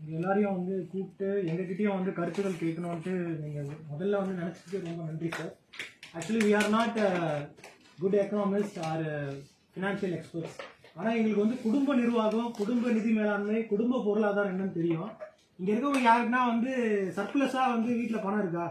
எல்லாரையும் வந்து கூப்பிட்டு எங்ககிட்டயும் வந்து கருத்துக்கள் கேட்கணும்ட்டு நீங்கள் முதல்ல வந்து நினச்சதுக்கு ரொம்ப நன்றி sir actually we are not good economist or financial experts ஆனால் எங்களுக்கு வந்து குடும்ப நிர்வாகம் குடும்ப நிதி மேலாண்மை குடும்ப பொருளாதாரம் என்னன்னு தெரியும். இங்கே இருக்கவங்க யாருக்குன்னா வந்து சர்ப்ளஸாக வந்து வீட்டில் பணம் இருக்கா?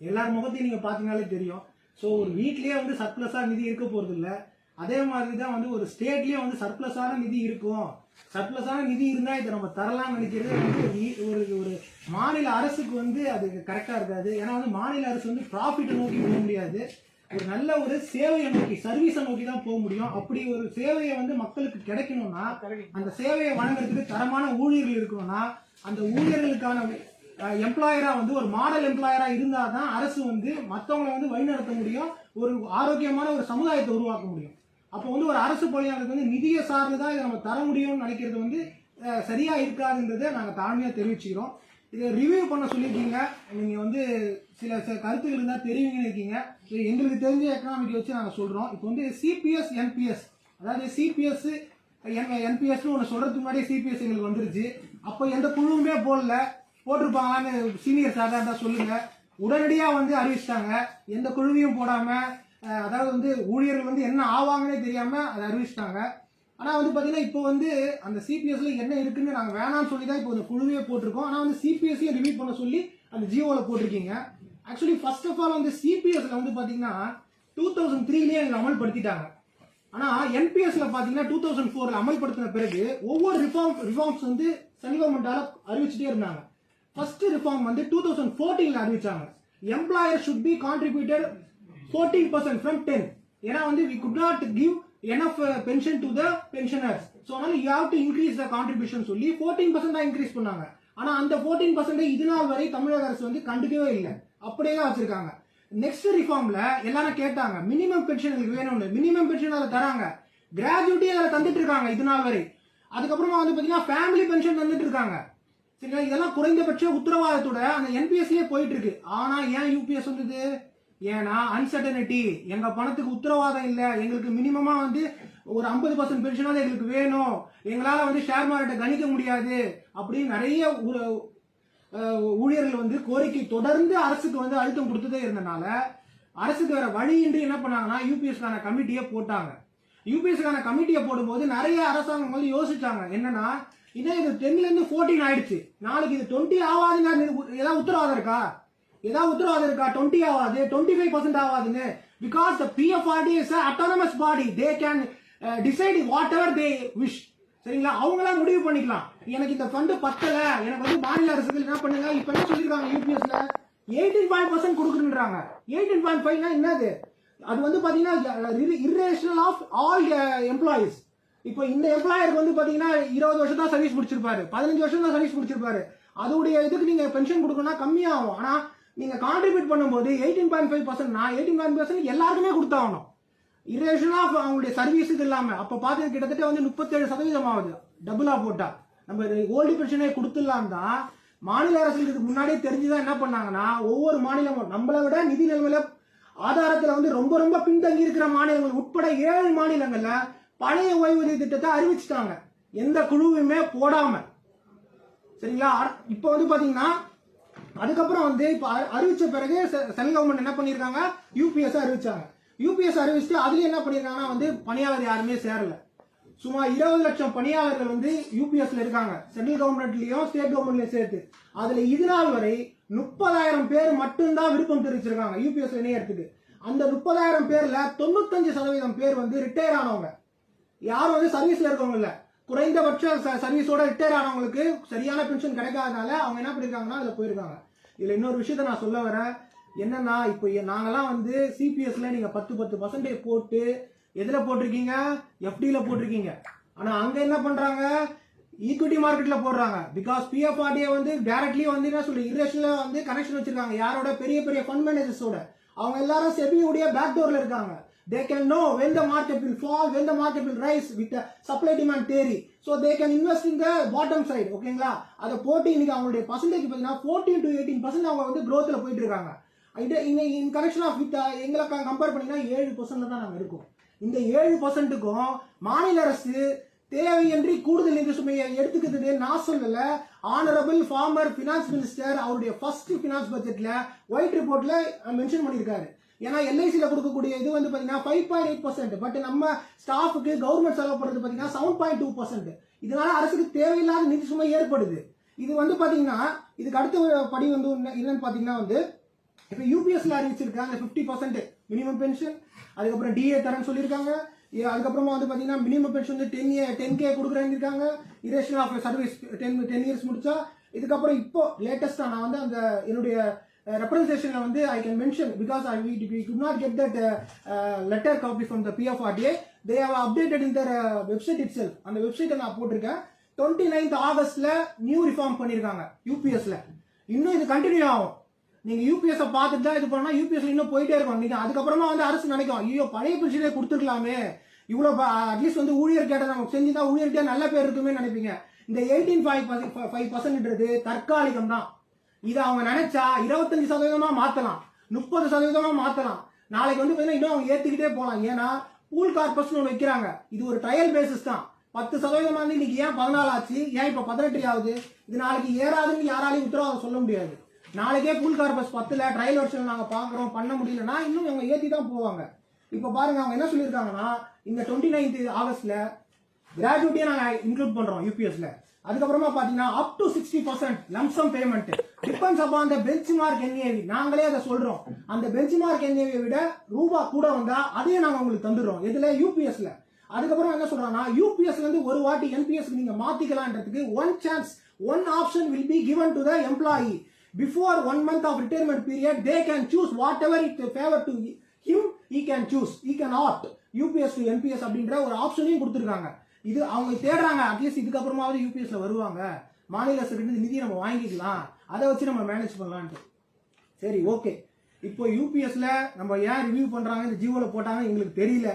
எல்லார் முகத்தையும் நீங்கள் பார்த்தீங்கனாலே தெரியும். ஸோ ஒரு வீட்லேயே வந்து சர்ப்ளஸாக நிதி இருக்க போகிறது இல்லை அதே மாதிரி தான் வந்து ஒரு ஸ்டேட்லயே வந்து சர்ப்ளஸான நிதி இருக்கும். சர்ப்ளஸான நிதி இருந்தால் இதை நம்ம தரலாம்னு நினைக்கிறது வந்து ஒரு ஒரு மாநில அரசுக்கு வந்து அது கரெக்டாக இருக்காது. ஏன்னா வந்து மாநில அரசு வந்து ப்ராஃபிட்டை நோக்கி போக முடியாது. ஒரு நல்ல ஒரு சேவையை நோக்கி சர்வீஸை நோக்கி தான் போக முடியும். அப்படி ஒரு சேவையை வந்து மக்களுக்கு கிடைக்கணும்னா அந்த சேவையை வழங்குறதுக்கு தரமான ஊழியர்கள் இருக்கணும்னா அந்த ஊழியர்களுக்கான எம்ப்ளாயரா வந்து ஒரு மாடல் எம்ப்ளாயரா இருந்தால் தான் அரசு வந்து மற்றவங்களை வந்து வழிநடத்த முடியும். ஒரு ஆரோக்கியமான ஒரு சமுதாயத்தை உருவாக்க முடியும். அப்போ வந்து ஒரு அரசு பணியாளருக்கு வந்து நிதியை சார்ந்து தான் இதை நம்ம தர முடியும்னு நினைக்கிறது வந்து சரியா இருக்காதுன்றதை நாங்கள் தாழ்மையாக தெரிவிச்சுக்கிறோம். இதை ரிவ்யூ பண்ண சொல்லியிருக்கீங்க. நீங்கள் வந்து சில சில கருத்துக்கள் இருந்தால் தெரிவிங்கன்னு இருக்கீங்க. இது எங்களுக்கு தெரிஞ்ச எக்கனாமிக் வச்சு நாங்கள் சொல்கிறோம் இப்போ வந்து சிபிஎஸ் என்பிஎஸ் அதாவது சிபிஎஸ் என்பிஎஸ்னு ஒன்று சொல்கிறதுக்கு முன்னாடியே சிபிஎஸ் எங்களுக்கு வந்துருச்சு. அப்போ எந்த குழுவுமே போடல. போட்டிருப்பாங்களான்னு சீனியர் சார் தான் சொல்லுங்க. உடனடியாக வந்து அறிவிச்சிட்டாங்க. எந்த குழுவையும் போடாமல் அதாவது வந்து ஊழியர்கள் வந்து என்ன ஆவாங்கன்னே தெரியாமல் அதை அறிவிச்சிட்டாங்க. ஆனால் வந்து பார்த்தீங்கன்னா இப்போ வந்து அந்த சிபிஎஸ்ல என்ன இருக்குன்னு நாங்கள் வேணாம்னு சொல்லி தான் இப்போ இந்த குழுவையே போட்டிருக்கோம். ஆனால் வந்து சிபிஎஸ்சியை ரிவ்யூ பண்ண சொல்லி அந்த ஜியோவில் போட்டிருக்கீங்க. ஆக்சுவலி ஃபர்ஸ்ட் ஆஃப் ஆல் வந்து சிபிஎஸ்ல வந்து பார்த்தீங்கன்னா டூ தௌசண்ட் த்ரீலேயே எங்களை அமல்படுத்திட்டாங்க. ஆனால் என்பிஎஸ்ல பார்த்தீங்கன்னா டூ தௌசண்ட் ஃபோரில் அமல்படுத்தின பிறகு ஒவ்வொரு ரிஃபார்ம் ரிஃபார்ம்ஸ் வந்து சென்ட்ரல் கவர்மெண்டால அறிவிச்சுட்டே இருந்தாங்க. ஃபர்ஸ்ட் ரிஃபார்ம் வந்து டூ தௌசண்ட் ஃபோர்டீனில் அறிவிச்சாங்க. Employer should be contributed fourteen percent from ten ஏன்னா வந்து we could not give enough pension to the pensioners so அதனால you have to increase the contribution சொல்லி ஃபோர்டீன் பர்சன்ட் தான் இன்க்ரீஸ் பண்ணாங்க. ஆனால் அந்த ஃபோர்டீன் பர்சன்டே இது நாள் வரை தமிழக அரசு வந்து கண்டுக்கவே இல்லை. அப்படியே தான் வச்சிருக்காங்க. நெக்ஸ்ட் ரிஃபார்ம்ல எல்லாரும் கேட்டாங்க மினிமம் பென்ஷன் எனக்கு வேணும்னு. மினிமம் பென்ஷன் அதை தராங்க. கிராஜுவிட்டி அதில் தந்துட்டு இருக்காங்க இது நாள் வரை. அதுக்கப்புறமா வந்து பார்த்தீங்கன்னா ஃபேமிலி பென்ஷன் தந்துட்டு இருக்காங்க சரிங்களா? இதெல்லாம் குறைந்தபட்ச உத்தரவாதத்தோட அந்த என்பிஎஸ்லயே போயிட்டு இருக்கு ஆனா ஏன் யூபிஎஸ் வந்தது? ஏன்னா அன்சர்டனிட்டி எங்க பணத்துக்கு உத்தரவாதம் இல்லை. எங்களுக்கு மினிமமா வந்து ஒரு ஐம்பது பர்சன்ட் பென்ஷனாவது எங்களுக்கு வேணும். எங்களால வந்து ஷேர் மார்க்கெட்டை கணிக்க முடியாது. அப்படின்னு நிறைய ஊழியர்கள் வந்து கோரிக்கை தொடர்ந்து அரசுக்கு வந்து அழுத்தம் கொடுத்துட்டே இருந்தனால அரசுக்கு வேற வழியின்றி என்ன பண்ணாங்கன்னா யூபிஎஸ்க்கான கமிட்டியை போட்டாங்க. யூபிஎஸ்க்கான கமிட்டியை போடும்போது நிறைய அரசாங்கம் வந்து யோசிச்சாங்க. என்னன்னா இதே இது டென்ல இருந்து ஃபோர்டீன் ஆயிடுச்சு. நாளைக்கு இது டுவெண்ட்டி ஆகாதுங்க ஏதாவது உத்தரவாதம் இருக்கா? ஏதாவது உத்தரவாதம் இருக்கா? டுவெண்ட்டி ஆகாது டுவெண்ட்டி ஃபைவ் பர்சன்ட் ஆகாதுன்னு because the PFRD is autonomous body they can decide whatever they wish சரிங்களா? அவங்களாம் முடிவு பண்ணிக்கலாம். எனக்கு இந்த ஃபண்டு பத்தல. எனக்கு வந்து மாநில அரசுகள் என்ன பண்ணுங்க? இப்ப என்ன சொல்லிருக்காங்க யூபிஎஸ்ல எயிட்டீன் பாயிண்ட் பர்சன்ட் கொடுக்குறாங்க எயிட்டீன் பாயிண்ட் ஃபைவ்னா என்னது? அது வந்து பாத்தீங்கன்னா இர்ரேஷனல் ஆஃப் ஆல் எம்ப்ளாயிஸ் இப்போ இந்த எம்ப்ளாயருக்கு வந்து பாத்தீங்கன்னா இருபது வருஷம் தான் சர்வீஸ் முடிச்சிருப்பாரு. பதினஞ்சு வருஷம் தான் சர்வீஸ் முடிச்சிருப்பாரு. அதோடைய இதுக்கு நீங்க பென்ஷன் கொடுக்கணும்னா கம்மியாகும். ஆனா நீங்க கான்ட்ரிபியூட் பண்ணும்போது எயிட்டீன் பாயிண்ட் ஃபைவ் பர்சன்ட் நான் எயிட்டீன் பாயிண்ட் பர்சன்ட் எல்லாருக்குமே கொடுத்தாகணும். இரேஷனாக அவங்களுடைய சர்வீஸ் இது இல்லாம அப்ப கிட்டத்தட்ட வந்து முப்பத்தேழு சதவீதம் ஆகுது. டபுளா போட்டா. நம்ம ஓல்டு பென்ஷனே கொடுத்துடலாம் தான். மாநில அரசு இதுக்கு முன்னாடியே தெரிஞ்சுதான் என்ன பண்ணாங்கன்னா ஒவ்வொரு மாநிலமும் நம்மளை விட நிதி நிலைமையில ஆதாரத்துல வந்து ரொம்ப ரொம்ப பின்தங்கி இருக்கிற மாநிலங்கள் உட்பட ஏழு மாநிலங்கள்ல பழைய ஓய்வூதிய திட்டத்தை அறிவிச்சிட்டாங்க. எந்த குழுவுமே போடாம. சரிங்களா? இப்போ வந்து பாத்தீங்கன்னா அதுக்கப்புறம் வந்து இப்போ அறிவிச்ச பிறகு சென்ட்ரல் கவர்மெண்ட் என்ன பண்ணியிருக்காங்க? யூபிஎஸ் அறிவிச்சாங்க. யூபிஎஸ் அறிவிச்சுட்டு அதுலேயும் என்ன பண்ணியிருக்காங்கன்னா வந்து பணியாளர் யாருமே சேரல. சுமார் இருபது லட்சம் பணியாளர்கள் வந்து யூபிஎஸ்ல இருக்காங்க. சென்ட்ரல் கவர்மெண்ட்லயும் ஸ்டேட் கவர்மெண்ட்லயும் சேர்த்து. அதுல இது நாள் வரை முப்பதாயிரம் பேர் மட்டும்தான் விருப்பம் தெரிவிச்சிருக்காங்க. யூபிஎஸ் இணையத்துக்கு அந்த முப்பதாயிரம் பேர்ல தொண்ணூத்தஞ்சு சதவீதம் பேர் வந்து ரிட்டையர் ஆனவங்க. யாரும் வந்து சர்வீஸ்ல இருக்கவங்க இல்ல. குறைந்தபட்ச ச- சர்வீஸோட ரிட்டையர் ஆனவங்களுக்கு சரியான பென்ஷன் கிடைக்காதனால அவங்க என்ன பண்ணிருக்காங்கன்னா அதுல போயிருக்காங்க. இதுல இன்னொரு விஷயத்த நான் சொல்ல வரேன். என்னன்னா இப்போ நாங்கெல்லாம் வந்து சிபிஎஸ்ல நீங்க பத்து பத்து பர்சன்டேஜ் போட்டு எதுல போட்டிருக்கீங்க? எஃப்டியில் போட்டிருக்கீங்க. ஆனா அங்க என்ன பண்றாங்க? ஈக்விட்டி மார்க்கெட்ல போடுறாங்க. பிகாஸ் பிஎஃப்ஆர்டிஏ வந்து டைரக்ட்லி வந்து என்ன சொல்லி இரேஷன்ல வந்து கனெக்ஷன் வச்சிருக்காங்க. யாரோட? பெரிய பெரிய ஃபண்ட் மேனேஜர்ஸோட அவங்க எல்லாரும் செபியுடைய பேக் டோர்ல இருக்காங்க. They can know when the market will fall when the market will rise with the supply demand theory. So they can invest in the bottom side ஓகேங்களா அதை போட்டு இன்னைக்கு அவங்களுடைய பர்சன்டேஜ் பார்த்தீங்கன்னா ஃபோர்டீன் டு எயிட்டீன் பர்சன்ட் அவங்க வந்து க்ரோத்தில் போயிட்டு இருக்காங்க. இது இன் கனெக்ஷன் ஆஃப் வித் எங்களை கம்பேர் பண்ணீங்கன்னா ஏழு பர்சன்ட் தான் நாங்கள் இருக்கோம். இந்த ஏழு பர்சன்ட்டுக்கும் மாநில அரசு தேவையின்றி கூடுதல் நிதி சுமையை எடுத்துக்கிறது நான் சொல்லல. ஆனரபிள் ஃபார்மர் ஃபினான்ஸ் மினிஸ்டர் அவருடைய ஃபர்ஸ்ட் ஃபினான்ஸ் பட்ஜெட்ல ஒயிட் ரிப்போர்ட்ல மென்ஷன் பண்ணியிருக்காரு. ஏன்னா எல்ஐசியில் கொடுக்கக்கூடிய இது வந்து பார்த்தீங்கன்னா five point eight percent but நம்ம ஸ்டாஃபுக்கு கவர்மெண்ட் செலவு பண்ணுறது பார்த்தீங்கன்னா செவன் பாயிண்ட் டூ பர்சன்ட் இதனால அரசுக்கு தேவையில்லாத நிதி சுமை ஏற்படுது. இது வந்து பார்த்தீங்கன்னா இதுக்கு அடுத்த படி வந்து என்னன்னு பார்த்தீங்கன்னா வந்து இப்போ யூபிஎஸ்ல அறிவிச்சிருக்காங்க ஃபிஃப்டி பர்சன்ட் மினிமம் பென்ஷன் அதுக்கப்புறம் டிஏ தரேன்னு சொல்லியிருக்காங்க. ஏ, அதுக்கப்புறமா வந்து பார்த்தீங்கன்னா மினிமம் பென்ஷன் வந்து டென் ஏ டென் கே கொடுக்குறேன்னு இருக்காங்க. இரேஷன் of service ten ten years முடிச்சா. இதுக்கப்புறம் இப்போ லேட்டஸ்ட்டாக நான் வந்து அந்த என்னுடைய Uh, ரெப்ரஸன்டேஷனில் வந்து I can mention because I we we could not get that letter copy from the PFRDA they have updated in their website itself அந்த வெப்சைட்டை நான் போட்டிருக்கேன். டுவெண்ட்டி நைன்த் ஆகஸ்ட்ல நியூ ரிஃபார்ம் பண்ணியிருக்காங்க யூபிஎஸ்ல இன்னும் இது கண்டினியூ ஆகும். நீங்க யூபிஎஸ் பார்த்துட்டு தான் இது பண்ணா யூபிஎஸ் இன்னும் போயிட்டே இருக்கும். நீங்க அதுக்கப்புறமா வந்து அரசு நினைக்கும் ஐயோ பழைய பென்ஷனே கொடுத்துருக்கலாமே. இவ்வளவு அட்லீஸ்ட் வந்து ஊழியர் கேட்ட நமக்கு செஞ்சுதான் ஊழியர்கிட்ட நல்ல பேர் இருக்குமே நினைப்பீங்க. இந்த எயிட்டீன் ஃபைவ் ஃபைவ் பர்சன்ட்ன்றது தற்காலிகம் தான் இதை அவங்க நினைச்சா இருபத்தஞ்சு சதவீதமா மாத்தலாம். முப்பது சதவீதமா மாத்தலாம். நாளைக்கு வந்து பார்த்தீங்கன்னா இன்னும் அவங்க ஏத்துக்கிட்டே போகலாம் ஏன்னா பூல் கார்பஸ்னு ஒன்று வைக்கிறாங்க. இது ஒரு ட்ரையல் பேசிஸ் தான். பத்து சதவீதமா வந்து இன்னைக்கு ஏன் பதினாலு ஆச்சு? ஏன் இப்போ பதினெட்டு ஆகுது? இது நாளைக்கு ஏறாதுன்னு யாராலையும் உத்தரவாதம் சொல்ல முடியாது. நாளைக்கே பூல் கார்பஸ் பத்துல ட்ரையல் வருஷன் நாங்க பாக்குறோம். பண்ண முடியலன்னா இன்னும் அவங்க ஏத்தி தான் போவாங்க. இப்போ பாருங்க அவங்க என்ன சொல்லியிருக்காங்கன்னா இந்த டுவெண்ட்டி நைன்த் ஆகஸ்ட்ல கிராஜுவிட்டியை நாங்க இன்க்ளூட் பண்றோம் யூபிஎஸ்ல அதுக்கப்புறமா பாத்தீங்கன்னா up to sixty percent lump sum payment depends upon the benchmark NAV நாங்களே அதை சொல்றோம். அந்த பெஞ்ச் மார்க் என்ஏவியை விட ரூபா கூட வந்தா அதையும் நாங்க உங்களுக்கு தந்துடுறோம். இதுல யூபிஎஸ்ல அதுக்கப்புறம் என்ன சொல்றாங்கன்னா யூபிஎஸ்ல இருந்து ஒரு வாட்டி என்பிஎஸ் நீங்க மாத்திக்கலான்றதுக்கு one chance one option will be given to the employee before one month of retirement period they can choose whatever it favour to him he can choose he can add UPS to NPS அப்படின்ற ஒரு ஆப்ஷனையும் கொடுத்துருக்காங்க. இது அவங்க தேடுறாங்க. At least இதுக்கப்புறமாவது யூபிஎஸ்ல வருவாங்க. மாநில அரசு நிதியை நம்ம வாங்கிக்கலாம். அதை வச்சு நம்ம மேனேஜ் பண்ணலான்ட்டு. சரி ஓகே இப்போ யூபிஎஸ்ல நம்ம ஏன் ரிவ்யூ பண்றாங்க? இந்த ஜியோல போட்டாங்க எங்களுக்கு தெரியல.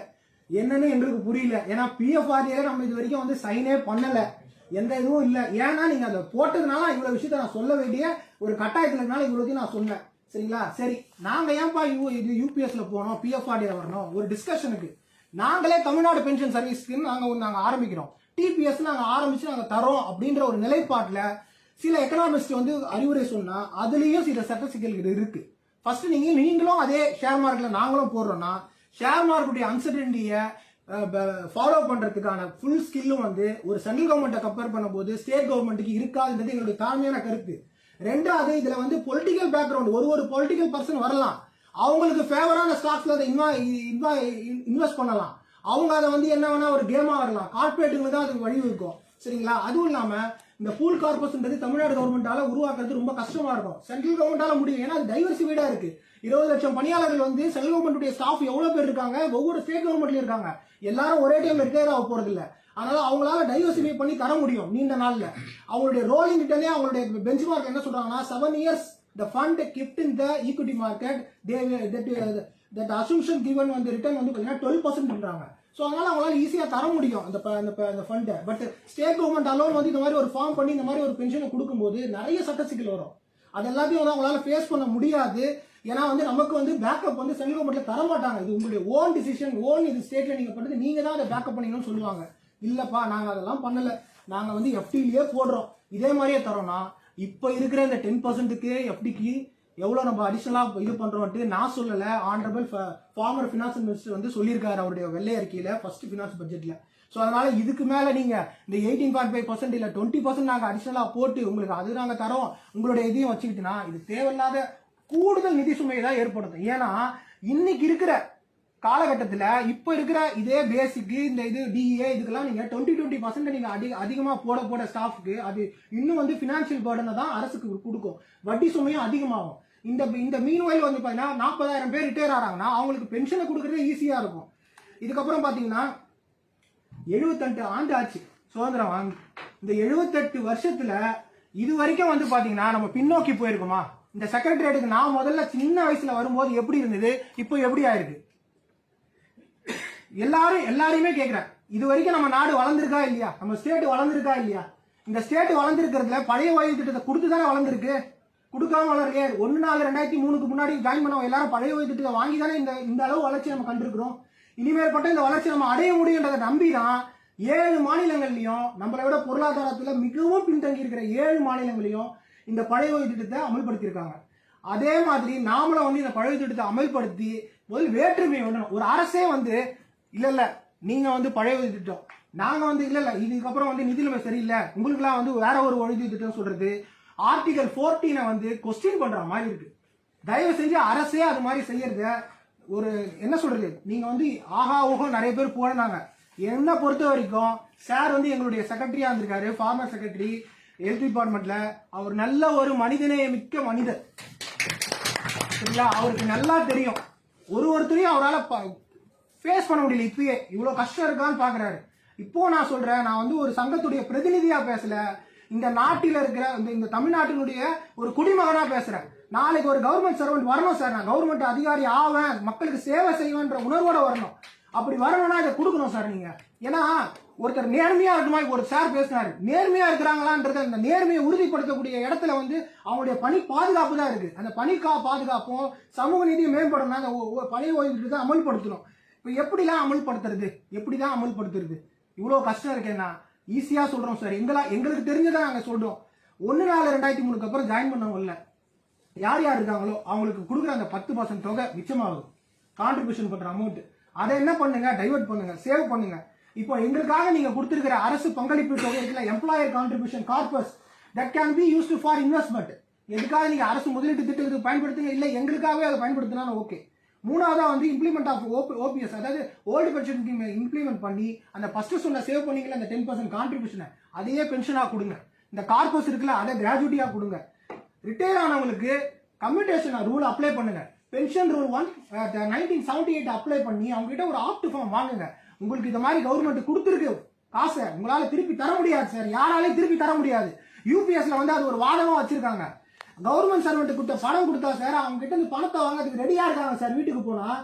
என்னன்னு எங்களுக்கு புரியல. ஏன்னா பிஎஃப்ஆர்ஏ நம்ம இது வரைக்கும் வந்து சைனே பண்ணல. எந்த இதுவும் இல்லை. ஏன்னா நீங்க அதை போட்டதுனால இவ்வளவு விஷயத்த நான் சொல்ல வேண்டிய ஒரு கட்டாயத்துல இவ்வளவு நான் சொன்னேன். சரிங்களா? சரி நாங்க ஏன்பா யூ இது யூபிஎஸ்ல போனோம்? பிஎஃப்ஆர்டிஏ வரணும்? ஒரு டிஸ்கஷனுக்கு நாங்களே தமிழ்நாடு பென்ஷன் சர்வீஸ்க்கு நாங்க நாங்க ஆரம்பிக்கிறோம். டிபிஎஸ் நாங்கள் ஆரம்பிச்சு நாங்கள் தரோம் அப்படின்ற ஒரு நிலைப்பாட்டில் சில எக்கனாமிஸ்ட் வந்து அறிவுரை சொன்னா அதுலேயும் சில சட்ட சிக்கல்கள் இருக்கு. ஃபர்ஸ்ட் நீங்க நீங்களும் அதே ஷேர் மார்க்கெட்ல நாங்களும் போடுறோம்னா ஷேர் மார்க்கெட்டுடைய அன்சர்டனிட்டியை ஃபாலோ பண்றதுக்கான ஃபுல் ஸ்கில்லும் வந்து ஒரு சென்ட்ரல் கவர்மெண்ட்டை கம்பேர் பண்ணும்போது ஸ்டேட் கவர்மெண்ட்டுக்கு இருக்காதுன்றது எங்களுடைய தாழ்மையான கருத்து. ரெண்டாவது இதுல வந்து பொலிட்டிக்கல் பேக்ரவுண்ட் ஒரு ஒரு பொலிட்டிக்கல் பர்சன் வரலாம். அவங்களுக்கு ஃபேவரான ஸ்டாக்ஸ்ல அதை இன்வெஸ்ட் பண்ணலாம். அவங்க அதை வந்து என்ன வேணா ஒரு கேமா வரலாம் கார்பரேட்டுங்களுக்கு தான் அதுக்கு வழி இருக்கும். சரிங்களா? அதுவும் இல்லாம இந்த ஃபுல் கார்பஸ்ன்றது தமிழ்நாடு கவர்மெண்டால உருவாக்குறது ரொம்ப கஷ்டமா இருக்கும். சென்ட்ரல் கவர்மெண்டால முடியும். ஏன்னா அது டைவர்சிஃபைடா இருக்கு. இருபது லட்சம் பணியாளர்கள் வந்து சென்ட்ரல் கவர்மெண்ட்டுடைய ஸ்டாஃப் எவ்வளவு பேர் இருக்காங்க? ஒவ்வொரு ஸ்டேட் கவர்மெண்ட்லயும் இருக்காங்க. எல்லாரும் ஒரே டைம் ரிட்டையர் ஆக போறது இல்ல. அதனால அவங்களால டைவர்சிஃபை பண்ணி தர முடியும் நீண்ட நாள்ல. அவங்களுடைய ரோலிங் ரிட்டர்னே அவங்களுடைய பெஞ்ச் மார்க் என்ன சொல்றாங்கன்னா seven years the fund gift in the equity market that assumption given வந்து ரிட்டர்ன் வந்து பார்த்தீங்கன்னா டுவெல் பர்சன்ட்ன்றாங்க ஸோ அதனால் அவங்களால ஈஸியாக தர முடியும் அந்த அந்த அந்த ஃபண்டை பட் ஸ்டேட் கவர்மெண்ட் அலோன் வந்து இந்த மாதிரி ஒரு ஃபார்ம் பண்ணி இந்த மாதிரி ஒரு பென்ஷனை கொடுக்கும்போது நிறைய சட்ட சிக்கல் வரும். அது எல்லாத்தையும் வந்து அவங்களால ஃபேஸ் பண்ண முடியாது. ஏன்னா வந்து நமக்கு வந்து பேக்கப் வந்து சென்ட்ரல் கவர்மெண்ட்ல தர மாட்டாங்க. இது உங்களுடைய ஓன் டிசிஷன் ஓன் இது ஸ்டேட்ல நீங்க பண்ணுறது நீங்க தான் அதை பேக்கப் பண்ணீங்கன்னு சொல்லுவாங்க. இல்லப்பா நாங்க அதெல்லாம் பண்ணல. நாங்க வந்து எஃப்டிலேயே போடுறோம். இதே மாதிரியே தரோம்னா இப்போ இருக்கிற இந்த டென் பர்சன்ட்டுக்கு எஃப்டிக்கு எவ்வளோ நம்ம அடிஷனலாக இது பண்ணுறோன்ட்டு நான் சொல்லலை. ஆனரபிள் ஃபார்மர் ஃபினான்ஸ் மினிஸ்டர் வந்து சொல்லியிருக்காரு அவருடைய வெள்ளை அறிக்கையில் ஃபர்ஸ்ட் ஃபினான்ஸ் பட்ஜெட்டில் ஸோ அதனால் இதுக்கு மேலே நீங்கள் இந்த எயிட்டீன் பாயிண்ட் ஃபைவ் பர்சன்ட் இல்லை டுவெண்ட்டி பர்சன்ட் நாங்கள் அடிஷனலாக போட்டு உங்களுக்கு அது நாங்கள் தரோம் உங்களுடைய இதையும் வச்சுக்கிட்டுனா இது தேவையில்லாத கூடுதல் நிதி சுமையை தான் ஏற்படுத்தும். ஏன்னா இன்னைக்கு இருக்கிற காலகட்டத்தில் இப்போ இருக்கிற இதே பேசிக்கு இந்த இது டிஏ இதுக்கெல்லாம் நீங்கள் டுவெண்ட்டி டுவெண்ட்டி பர்சன்ட் நீங்கள் அதிக அதிகமாக போட போட ஸ்டாஃப்க்கு அது இன்னும் வந்து ஃபினான்ஷியல் பேர்டனை தான் அரசுக்கு கொடுக்கும். வட்டி சுமையும் அதிகமாகும். இந்த இந்த மீன் வயல் வந்து பார்த்தீங்கன்னா நாற்பதாயிரம் பேர் ரிட்டையர் ஆகிறாங்கன்னா அவங்களுக்கு பென்ஷனை கொடுக்குறதே ஈஸியாக இருக்கும். இதுக்கப்புறம் பார்த்தீங்கன்னா எழுபத்தெட்டு ஆண்டு ஆச்சு சுதந்திரம் வாங்கி. இந்த எழுபத்தெட்டு வருஷத்தில் இது வரைக்கும் வந்து பார்த்தீங்கன்னா நம்ம பின்னோக்கி போயிருக்கோமா? இந்த செக்ரட்டரியேட்டுக்கு நான் முதல்ல சின்ன வயசில் வரும்போது எப்படி இருந்தது? இப்போ எப்படி ஆயிருக்கு? எல்லாரும் எல்லாரையுமே கேட்குறேன் இது வரைக்கும் நம்ம நாடு வளர்ந்துருக்கா இல்லையா? நம்ம ஸ்டேட் வளர்ந்துருக்கா இல்லையா? இந்த ஸ்டேட் வளர்ந்துருக்கிறதுல பழைய ஓய்வு திட்டத்தை கொடுத்து தானே வளர்ந்துருக்கு? கொடுக்காம வளர்க்கே ஒன்று நாலு ரெண்டாயிரத்தி மூணுக்கு முன்னாடி ஜாயின் பண்ணவங்க எல்லாரும் பழைய ஓய்வு திட்டத்தை வாங்கி தானே இந்த இந்த அளவு வளர்ச்சி நம்ம கண்டிருக்கிறோம். இனிமேற்பட்ட இந்த வளர்ச்சி நம்ம அடைய முடியுன்றதை நம்பி தான் ஏழு மாநிலங்கள்லையும் நம்மளை விட பொருளாதாரத்தில் மிகவும் பின்தங்கி இருக்கிற ஏழு மாநிலங்களையும் இந்த பழைய ஓய்வு திட்டத்தை அமல்படுத்தியிருக்காங்க. அதே மாதிரி நாமளும் வந்து இந்த பழைய திட்டத்தை அமல்படுத்தி முதல் வேற்றுமை ஒன்று ஒரு அரசே வந்து இல்ல இல்ல. நீங்க வந்து பழைய உதவி திட்டம். நாங்க வந்து இல்ல இல்ல. இதுக்கப்புறம் வந்து நிதிநிலைமை சரியில்லை. உங்களுக்குலாம் வந்து வேற ஒரு ஓய்வு திட்டம் சொல்றது. ஆர்டிகல் 14 வந்து கொஸ்டின் பண்ற மாதிரி இருக்கு. தயவு செஞ்சு அரசே அது மாதிரி செய்யறத ஒரு என்ன சொல்றது? நீங்க வந்து ஆஹா ஓஹோ நிறைய பேர் போனாங்க என்ன பொறுத்த வரைக்கும் சார் வந்து எங்களுடைய செக்ரட்டரியா இருந்திருக்காரு ஃபார்மர் செக்ரட்டரி ஹெல்த் டிபார்ட்மெண்ட்ல அவர் நல்ல ஒரு மனிதநேய மிக்க மனிதர். சரிங்களா? அவருக்கு நல்லா தெரியும். ஒரு ஒருத்தரையும் அவரால் ஃபேஸ் பண்ண முடியல இப்பயே. இவ்வளோ கஷ்டம் இருக்கான்னு பார்க்குறாரு இப்போ நான் சொல்றேன் நான் வந்து ஒரு சங்கத்துடைய பிரதிநிதியா பேசல. இந்த நாட்டில் இருக்கிற இந்த இந்த தமிழ்நாட்டினுடைய ஒரு குடிமகனா பேசுறேன். நாளைக்கு ஒரு கவர்மெண்ட் சர்வெண்ட் வரணும் சார் நான் கவர்மெண்ட் அதிகாரி ஆவேன் மக்களுக்கு சேவை செய்வேன்ற உணர்வோட வரணும். அப்படி வரணும்னா இதை கொடுக்கணும் சார் நீங்க. ஏன்னா ஒருத்தர் நேர்மையா இருக்குமா ஒரு சார் பேசினாரு. நேர்மையா இருக்கிறாங்களான்றத அந்த நேர்மையை உறுதிப்படுத்தக்கூடிய இடத்துல வந்து அவங்களுடைய பணி பாதுகாப்பு தான் இருக்கு. அந்த பணி கா பாதுகாப்பும் சமூக நீதியை மேம்படணும் அந்த ஒ- பணி ஓய்வு தான் அமல்படுத்தணும். இப்போ எப்படிலாம் அமல்படுத்துறது? எப்படிதான் அமல்படுத்துறது? இவ்வளோ கஷ்டம் இருக்கேன்னா ஈஸியாக சொல்கிறோம் சார் எங்களா எங்களுக்கு தெரிஞ்சதான் நாங்கள் சொல்கிறோம் ஒன்று நாலு ரெண்டாயிரத்தி மூணுக்கு அப்புறம் ஜாயின் பண்ணவங்கல்ல யார் யார் இருக்காங்களோ அவங்களுக்கு கொடுக்குற அந்த பத்து பர்சன்ட் தொகை மிச்சமாகும் கான்ட்ரிபியூஷன் பண்ணுற அமௌண்ட் அதை என்ன பண்ணுங்க? டைவர்ட் பண்ணுங்க. சேவ் பண்ணுங்க. இப்போ எங்களுக்காக நீங்க கொடுத்துருக்கிற அரசு பங்களிப்பு தொகை இருக்குல்ல employer contribution corpus that can be used for investment எதுக்காக நீங்க அரசு முதலீட்டு திட்டத்துக்கு பயன்படுத்துங்க இல்லை எங்களுக்காகவே அதை பயன்படுத்தினாலும் ஓகே மூணாவதா வந்து இம்ப்ளிமெண்ட் ஆஃப் ஓபிஎஸ் அதாவது ஓல்டு பென்ஷன் ஸ்கீம் இம்ப்ளிமெண்ட் பண்ணி அந்த ஃபஸ்ட்டு சொன்ன சேவ் பண்ணீங்கல்ல அந்த டென் பர்சன்ட் கான்ட்ரிபியூஷனை அதையே பென்ஷனாக கொடுங்க. இந்த கார்பஸ் இருக்குல்ல அதை கிராஜுவிட்டியாக கொடுங்க. ரிட்டையர் ஆனவங்களுக்கு கம்யூட்டேஷன் ரூல் அப்ளை பண்ணுங்க. Pension rule one nineteen seventy eight apply பண்ணி அவங்க கிட்ட ஒரு ஆப்ட் ஃபார்ம் வாங்குங்க. உங்களுக்கு இந்த மாதிரி கவர்மெண்ட் கொடுத்துருக்கு. காசை உங்களால் திருப்பி தர முடியாது சார் யாராலையும் திருப்பி தர முடியாது. யூபிஎஸ்ல வந்து அது ஒரு வாதமாக வச்சிருக்காங்க. கவர்மெண்ட் சர்வெண்ட் கொடுத்த பணம் கொடுத்தா சார் அவங்க கிட்ட இந்த பணத்தை வாங்கிறதுக்கு ரெடியாக இருக்காங்க சார் வீட்டுக்கு போனால்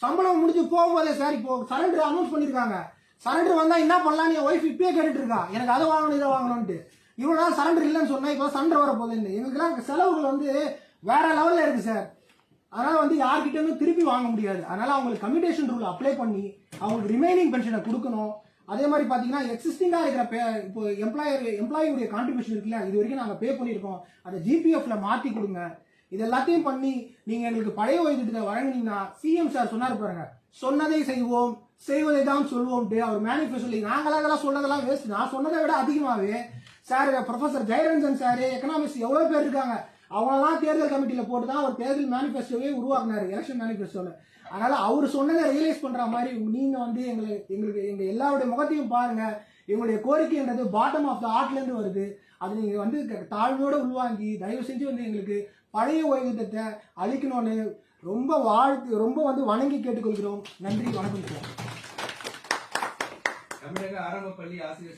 சம்பளம் முடிஞ்சு போகும்போதே சார் இப்போ சரண்டர் அனௌன்ஸ் பண்ணியிருக்காங்க சரண்டர் வந்தால் என்ன பண்ணலாம்? என் ஒய்ஃப் இப்பயே கேட்டுட்டு இருக்கா? எனக்கு அதை வாங்கணும் இதை வாங்கணும்ட்டு இவ்வளோ நாள் சரண்டர் இல்லைன்னு சொன்னால் இப்போ சரண்டர் வர போகுது எங்களுக்குலாம் செலவுகள் வந்து வேற லெவலில் இருக்குது சார் அதனால் வந்து யார்கிட்ட திருப்பி வாங்க முடியாது. அதனால் அவங்களுக்கு கம்யூட்டேஷன் ரூல் அப்ளை பண்ணி அவங்களுக்கு ரிமைனிங் பென்ஷனை கொடுக்கணும். அதே மாதிரி பாத்தீங்கன்னா எக்ஸிஸ்டிங்காக இருக்கிற பே இப்போ எம்ப்ளாயர் எம்ப்ளாயியுடைய கான்ட்ரிபியூஷன் இருக்குல்ல இது வரைக்கும் நாங்கள் பே பண்ணியிருக்கோம். அதை ஜிபிஎஃப்ல மாற்றி கொடுங்க. இது எல்லாத்தையும் பண்ணி நீங்கள் எங்களுக்கு பழைய ஓய்வூதியத்தை வழங்கினீங்கன்னா வழங்குனீங்கன்னா சிஎம் சார் சொன்னார் பாருங்க சொன்னதை செய்வோம் செய்வதை தான் சொல்வோம் அவர் மேனிஃபெஸ்டோலி நாங்களாம் இதெல்லாம் சொன்னதெல்லாம் வேஸ்ட் நான் சொன்னதை விட அதிகமாகவே sir professor Jeyaranjan sir economics எவ்வளோ பேர் இருக்காங்க. அவங்களெல்லாம் தேர்தல் கமிட்டியில் போட்டு தான் அவர் தேர்தல் மேனிஃபெஸ்டோவே உருவாக்குனாரு எலெக்ஷன் மேனிஃபெஸ்டோவில் அதனால் அவர் சொன்னதை ரியலைஸ் பண்ணுற மாதிரி நீங்கள் வந்து எங்களை எங்களுக்கு எங்கள் எல்லாருடைய முகத்தையும் பாருங்கள் எங்களுடைய கோரிக்கைன்றது பாட்டம் ஆஃப் த ஆர்ட்லிருந்து வருது. அது நீங்கள் வந்து க- உள்வாங்கி தயவு செஞ்சு வந்து எங்களுக்கு பழைய ஓய்வூதியத்தை அழிக்கணும்னு ரொம்ப வாழ்த்து ரொம்ப வந்து வணங்கி கேட்டுக்கொள்கிறோம். நன்றி வணக்கம் சார். தமிழக ஆரம்ப பள்ளி ஆசிரியர்